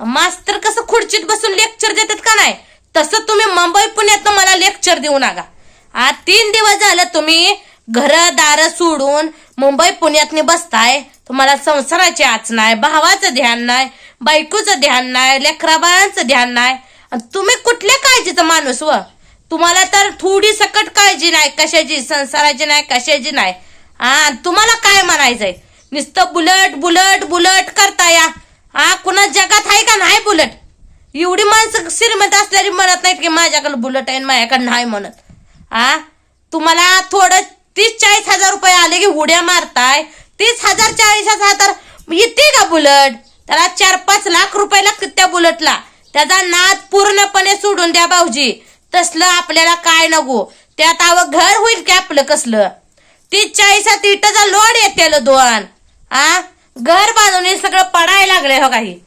मास्तर कसं खुर्चीत बसून लेक्चर देतात का नाही? तसं तुम्ही मुंबई पुण्यात मला लेक्चर देऊ नका. आज तीन दिवस झालं तुम्ही घर दार सोडून मुंबई पुण्यात बसताय. तुम्हाला संसाराची आच नाही भावाचं ध्यान नाही बायकोचं ध्यान नाही लेकराबाळांचं ध्यान नाही. आणि तुम्ही कुठल्या काळजीचं माणूस व? तुम्हाला तर थोडी सकट काळजी नाही कशाची संसाराची नाही कशाची नाही. हा तुम्हाला काय म्हणायचंय? नुसतं बुलट बुलट बुलट करता या. हा कुणा जगात आहे का नाही बुलट? एवढी माणसं श्रीमंत असणारी म्हणत नाहीत की माझ्याकडे बुलट आहे आणि माझ्याकडे नाही म्हणत. हा तुम्हाला थोडं तीस चाळीस हजार रुपये आले की उड्या मारताय. तीस हजार चाळीस हजार येते का बुलट? त्याला चार पाच लाख रुपये लागतात त्या बुलटला. त्याचा नाद पूर्णपणे सोडून द्या भाऊजी. तसलं आपल्याला काय नको. त्यात आवं घर होईल की आपलं कसलं? तीस चाळीसात इटाचा लोड येते दोन. आ घर बांधून हे सगळं पडायला लागलंय हो काही.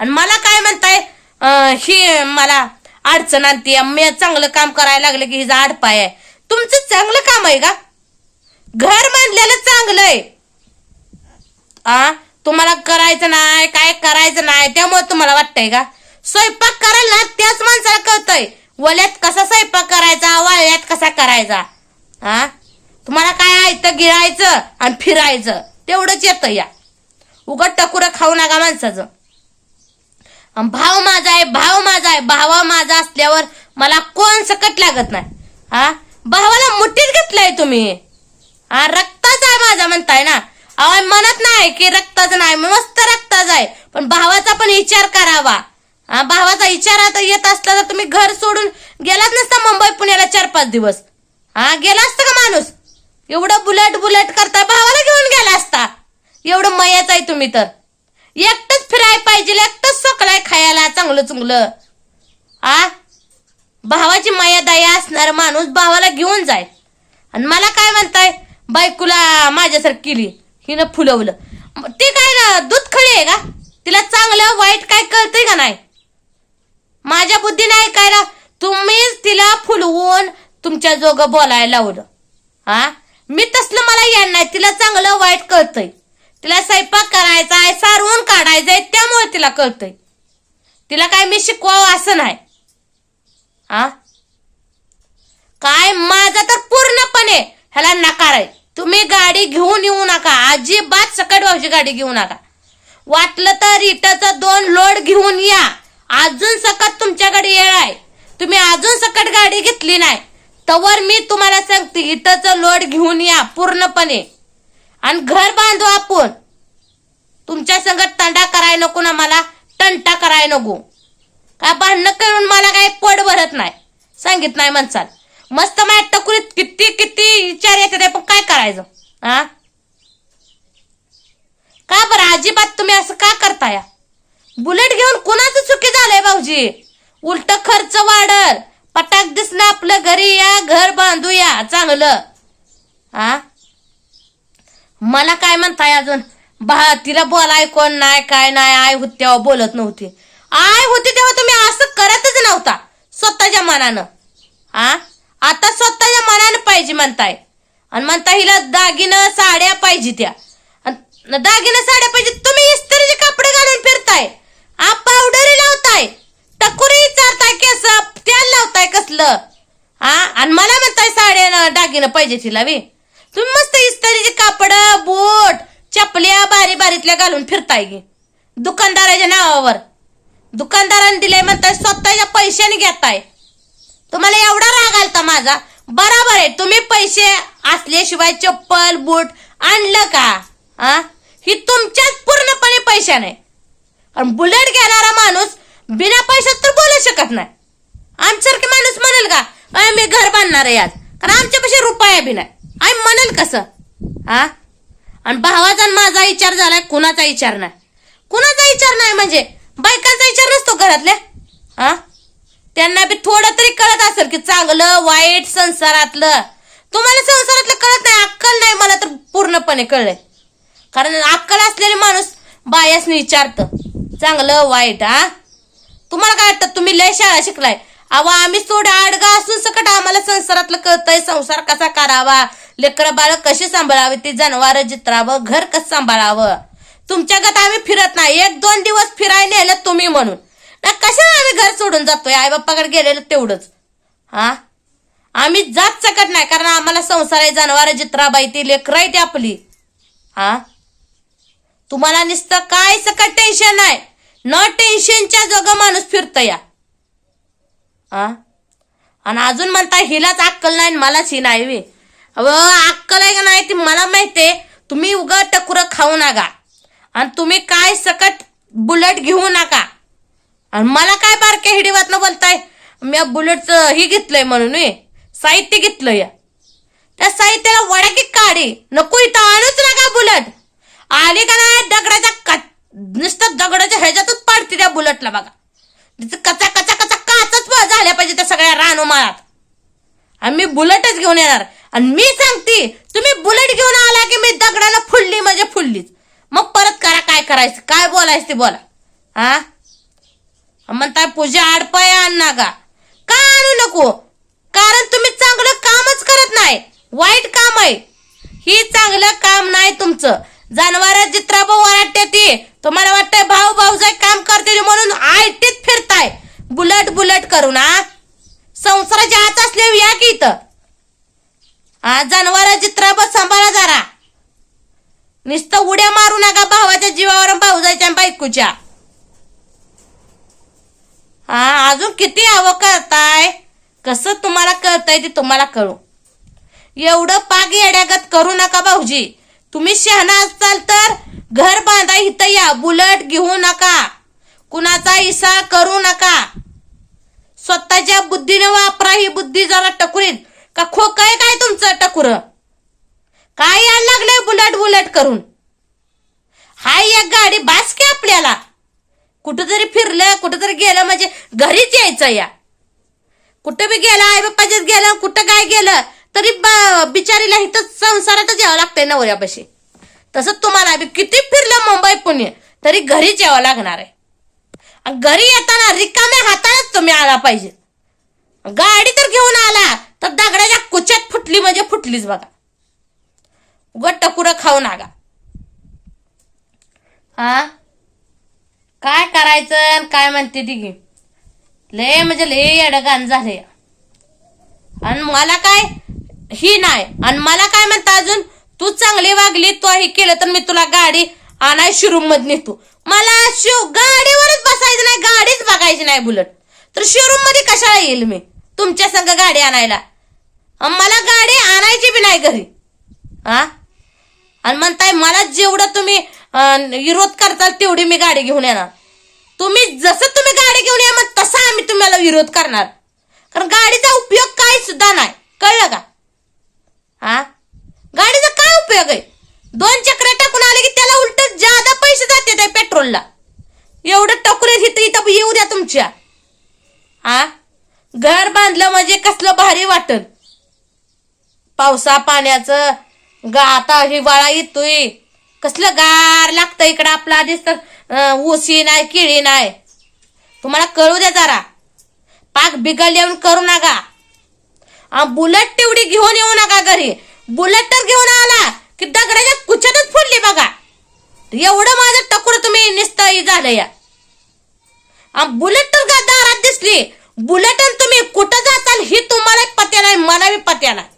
आणि मला काय म्हणताय? ही मला अडचण आणते. मी चांगलं काम करायला लागलं की हिचा आडपाय आहे. तुमचं चांगलं काम आहे का? घर बांधलेलं चांगलं आहे आ? तुम्हाला करायचं नाही काय करायचं नाही त्यामुळे तुम्हाला वाटतंय का? स्वयंपाक करायला ना त्याच माणसाला कळतंय. वल्यात कसा स्वयंपाक करायचा वाळ्यात कसा करायचा? हा तुम्हाला काय ऐकतं गिळायचं आणि फिरायचं तेवढंच येतं या. उगट टकुरं खाऊ नका माणसाचं. भाव माझा आहे भाव माझा आहे भावा माझा असल्यावर मला कोण सकट लागत नाही. हा? भावाला मुठीत घेतलाय तुम्ही. हा? रक्ताचा आहे माझा म्हणताय ना. अहो म्हणत नाही की रक्ताचं नाही मस्त रक्ताचा आहे. पण भावाचा पण विचार करावा. हा? भावाचा विचार आता येत असला तर तुम्ही घर सोडून गेलाच नसता मुंबई पुण्याला चार पाच दिवस. हा? गेला असता का माणूस? एवढं बुलट बुलट करता भावाला घेऊन गेला असता. एवढं मयाच आहे तुम्ही तर. एकटंच फिराय पाहिजे एकटंच सोकलाय खायला चांगलं चुंगलं. आ? भावाची माया दया असणार माणूस भावाला घेऊन जाय. आणि मला काय म्हणताय? बायकोला माझ्यासारखी केली. हिनं फुलवलं. ती काय ना दूध खळी आहे का? तिला चांगलं वाईट काय कळतंय का नाही? माझ्या बुद्धीने ना तुम्हीच तिला फुलवून तुमच्या जोग बोलायला लावलं. हा मी तसलं मला येणार नाही. तिला चांगलं वाईट कळतंय. तिला स्वयंपाक करायचा आहे सारवून काढायचंय त्यामुळे तिला कळतंय. तिला काय मी शिकवावं असं नाही. हा काय माझा तर पूर्णपणे ह्याला नकार आहे. तुम्ही गाडी घेऊन येऊ नका अजिबात सकट भाऊची गाडी घेऊ नका. वाटलं तर इटाचं दोन लोड घेऊन या. अजून सकट तुमच्याकडे येळ आहे. तुम्ही अजून सकट गाडी घेतली नाही. तवर मी तुम्हाला सांगते इटाचा लोड घेऊन या पूर्णपणे. आणि घर बांधू आपण. तुमच्या संगत तंडा कराय नको ना मला टंटा कराय नको. काय भांडणं करून मला काय पोट भरत नाही. सांगित नाही म्हणसाल. मस्त माझ्या टकुरीत किती किती विचार येते पण काय करायचं? हा का बरं अजिबात तुम्ही असं का करताय? बुलेट घेऊन कुणाचं चुकी झालंय भाऊजी? उलट खर्च वाढल. पटाक दिसणं आपलं घरी या घर बांधूया. चांगलं. हा मला काय म्हणताय अजून? बा तिला बोलाय कोण नाही काय नाही आय होती तेव्हा बोलत नव्हती. आय होती तेव्हा तुम्ही असं करतच नव्हता स्वतःच्या मनानं. हा आता स्वतःच्या मनानं पाहिजे म्हणताय. आणि म्हणता हिला दागिनं साड्या पाहिजे त्या. दागिनं साड्या पाहिजे. तुम्ही इस्त्रीचे कपडे घालून फिरताय. हा पावडरी लावताय. टकुरी विचारताय केस तेल लावताय कसलं? हा आणि मला म्हणताय साड्या दागिनं पाहिजे तिला बी. तुम्ही मस्त इस्त्रीचे कापड बोट चपल्या बारी बारीतल्या घालून फिरताय गे. दुकानदाराच्या नावावर. दुकानदाराने दिले म्हणताय स्वतःच्या पैशाने घेताय. तुम्हाला एवढा राग आलता माझा? बराबर आहे तुम्ही पैसे असल्याशिवाय चप्पल बूट आणलं का? हा ही तुमच्याच पूर्णपणे पैशाने. आणि बुलेट घेणारा माणूस बिना पैशात तर बोलू शकत नाही. आमच्यासारखे माणूस म्हणेल का मी घर बांधणार आहे आज कारण आमच्यापाशी रुपया बी नाही. आय म्हणेल कसं? हा? आणि भावाचा माझा विचार झालाय कुणाचा विचार नाही. कुणाचा विचार नाही म्हणजे? बायकांचा विचार नसतो घरातल्या. हा? त्यांना बी थोडं तरी कळत असेल की चांगलं वाईट संसारातलं. तुम्हाला संसारातलं कळत नाही अक्कल नाही मला तर पूर्णपणे कळलंय. कारण अक्कल असलेले माणूस बायासने विचारतं चांगलं वाईट हा? तुम्हाला काय वाटतं तुम्ही लय शाळा शिकलाय. अहो आम्ही थोडं आडगा असून सकट आम्हाला संसारातलं कळतंय संसार कसा करावा? लेकरं बाळ कशी सांभाळावी? ते जनावर जित्रावं घर कसं सांभाळावं? तुमच्या गत आम्ही फिरत नाही. एक दोन दिवस फिरायला नेलं तुम्ही म्हणून. ना कशाला आम्ही घर सोडून जातोय? आई बाप्पाकडे गेलेलं तेवढंच. हा? आम्ही जात सकत नाही कारण आम्हाला संसार आहे जनावर जित्राबाई ती लेकरं आहे ती आपली. हा? तुम्हाला नुसतं काय सकट टेन्शन आहे न टेन्शनच्या जोग माणूस फिरत या. हा? आणि अजून म्हणता हिलाच अक्कल नाही मलाच ही नाही वे अव अक्कल आहे का नाही ती मला माहितीये. तुम्ही उगा टकुरं खाऊ नका. आणि तुम्ही काय सकट बुलेट घेऊ नका. आणि मला काय बारक्या हिडीवातनं बोलताय? मी बुलेटचं ही घेतलंय म्हणून हे. साहित्य घेतलंय त्या साहित्याला वडा की काढी नको इथं आणूच नका बुलेट. आली का नाही दगडाच्या क- नुसतं दगडाच्या ह्याच्यातच पाडते त्या बुलेटला बघा. तिचं कचा कचा कचा काचच प- झाल्या पाहिजे त्या सगळ्या रानोमाळात आणि मी बुलेटच घेऊन येणार. आणि मी सांगते तुम्ही बुलेट घेऊन आला की मी दगडाला फुडली म्हणजे फुडलीच मग परत करा काय करायचं काय बोलायचं ते बोला. हा? म्हणताय पूजा आडपाय आणना का का आणू नको? कारण तुम्ही चांगलं कामच करत नाही. वाईट काम आहे. ही चांगलं काम नाही तुमचं. जनावर जित्राभाऊ वाटते ती तुम्हाला वाटतंय भाऊ भाऊजाय काम करते म्हणून आयटीत फिरताय. बुलट बुलट करू ना. संसाराच्या आत असले या की इथं. हा जनावर जित्राबा सांभाळा जरा. नुसतं उड्या मारू नका भावाच्या जीवावर आणि भाऊजाईच्या बायकोच्या. हा अजून किती हवं करताय? कसं तुम्हाला कळतंय ते तुम्हाला कळू. एवढं पाग येड्यागत करू नका भाऊजी. तुम्ही शहाणा असाल तर घर बांधा इथं या. बुलट घेऊ नका. कुणाचा इसा करू नका. स्वतःच्या बुद्धीने वापरा ही बुद्धी जरा टकुरीत का खो काय तुमचं टकुर? काय यायला लागलंय बुलट बुलट करून? हाय एक गाडी बास की आपल्याला. कुठंतरी फिरलं कुठं तरी गेलं म्हणजे घरीच यायचं या. कुठं बी गेलं आई बाप्पाच्यात गेलं कुठं काय गेलं तरी ब- बिचारीला इथं संसारातच यावं लागतंय नवऱ्यापाशी. तसं तुम्हाला बी किती फिरलं मुंबई पुणे तरी घरीच यावं लागणार आहे. घरी येताना रिकाम्या हातानेच तुम्ही आला पाहिजे. गाडी तर घेऊन आला तर दगडाच्या कुच्यात फुटली म्हणजे फुटलीच बघा. उगट कुरं खाऊ नका. हा? काय करायचं आणि काय म्हणते तिघी लय म्हणजे लय अडगान झाले. आणि मला काय? ही नाही. आणि मला काय म्हणता अजून? तू चांगली वागली तू हे केलं तर मी तुला गाडी आणाय शोरूममध्ये नेतो. मला शो गाडीवरच बसायचं नाही गाडीच बघायची नाही बुलट. तर शोरूममध्ये कशाला येईल मी? तुमच्या संग गाडी आणायला. मला गाडी आणायची बी नाही घरी. हा आणि म्हणताय मला जेवढं तुम्ही विरोध करताल तेवढी मी गाडी घेऊन येणार. तुम्ही जसं तुम्ही गाडी घेऊन या मग तसा आम्ही तुम्हाला विरोध करणार. कारण गाडीचा उपयोग काय सुद्धा नाही. कळलं का? हा गाडीचा काय उपयोग आहे? दोन चक्र टाकून आले की त्याला उलट जादा पैसे जाते त्या पेट्रोलला. एवढं टकुरे इथं इथं येऊ द्या तुमच्या. हा घर बांधलं म्हणजे कसलं भारी वाटल पावसा पाण्याचं गा आता हिवाळा येतोय. कसलं गार लागतं इकडं आपलं आधीच तर अं, ऊसी नाही केळी नाही. तुम्हाला कळू द्या जरा. पाक बिघडले येऊन करू नका. बुलेट तेवढी घेऊन येऊ नका घरी. बुलेट तर घेऊन आला की दगडाच्या कुच्यातच फुडली बघा. एवढं माझं टकुर तुम्ही निस्तळी झालं या. बुलेट तर का दारात दिसली. बुलेट तुम्ही कुठं जाताल ही तुम्हाला पत्या नाही मला बी पत्या नाही.